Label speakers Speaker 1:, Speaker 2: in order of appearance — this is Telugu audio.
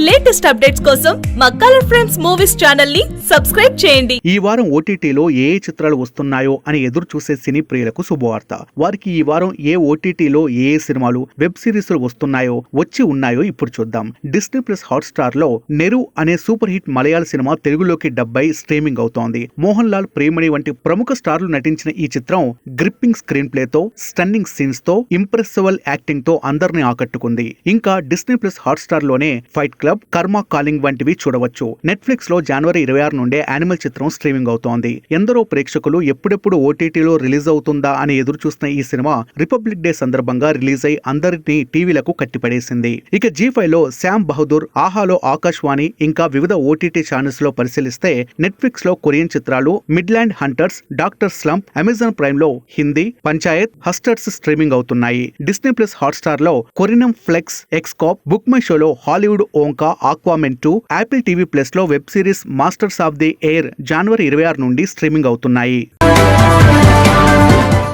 Speaker 1: లేటెస్ట్ అప్డేట్స్ కోసం మా కలర్ ఫ్రెండ్స్ మూవీస్ ఛానల్ని సబ్స్క్రైబ్ చేయండి.
Speaker 2: ఈ వారం ఓటీటీలో ఏ ఏ చిత్రాలు వస్తున్నాయో అని ఎదురు చూసే సినీ ప్రియులకు శుభవార్త. వారికి ఈ వారం ఏ ఓటీటీలో ఏ ఏ సినిమాలు వెబ్ సిరీస్లు వస్తున్నాయో వచ్చి ఉన్నాయో ఇప్పుడు చూద్దాం. డిస్నీ ప్లస్ హాట్ స్టార్లో నెరు అనే సూపర్ హిట్ మలయాళ సినిమా తెలుగులోకి డబ్బై స్ట్రీమింగ్ అవుతోంది. మోహన్ లాల్ ప్రేమణి వంటి ప్రముఖ స్టార్లు నటించిన ఈ చిత్రం గ్రిప్పింగ్ స్క్రీన్ ప్లే తో స్టన్నింగ్ సీన్స్తో ఇంప్రెసివల్ యాక్టింగ్తో అందరిని ఆకట్టుకుంది. ఇంకా డిస్నీ ప్లస్ హాట్ స్టార్లోనే ఫైట్ క్లబ్ కర్మ కాలింగ్ వంటివి చూడవచ్చు. నెట్ఫ్లిక్స్లో జనవరి ఇరవై ఆరు నుండే యానిమల్ చిత్రం స్ట్రీమింగ్ అవుతోంది. ఎందరో ప్రేక్షకులు ఎప్పుడెప్పుడు ఓటీటీలో రిలీజ్ అవుతుందా అని ఎదురు చూస్తున్న ఈ సినిమా రిపబ్లిక్ డే సందర్భంగా రిలీజ్ అయి అందరినీ టీవీలకు కట్టిపడేసింది. ఇక జీ ఫైవ్లో శామ్ బహదూర్ ఆహాలో ఆకాశవాణి ఇంకా వివిధ ఓటీటీ ఛానల్స్లో పరిశీలిస్తే నెట్ఫ్లిక్స్లో కొరియన్ చిత్రాలు Midland hunters doctor slump Amazon ప్రైమ్లో Hindi Panchayat హస్టర్స్ streaming అవుతున్నాయి. డిస్నీ ప్లస్ హాట్ స్టార్లో కొరినం ఫ్లెక్స్ ఎక్స్కాప్ బుక్ మై షోలో హాలీవుడ్ ఓంకా ఆక్వామెన్ టూ యాపిల్ టీవీ ప్లస్లో web series masters of the air జనవరి ఇరవై ఆరు నుండి స్ట్రీమింగ్ అవుతున్నాయి.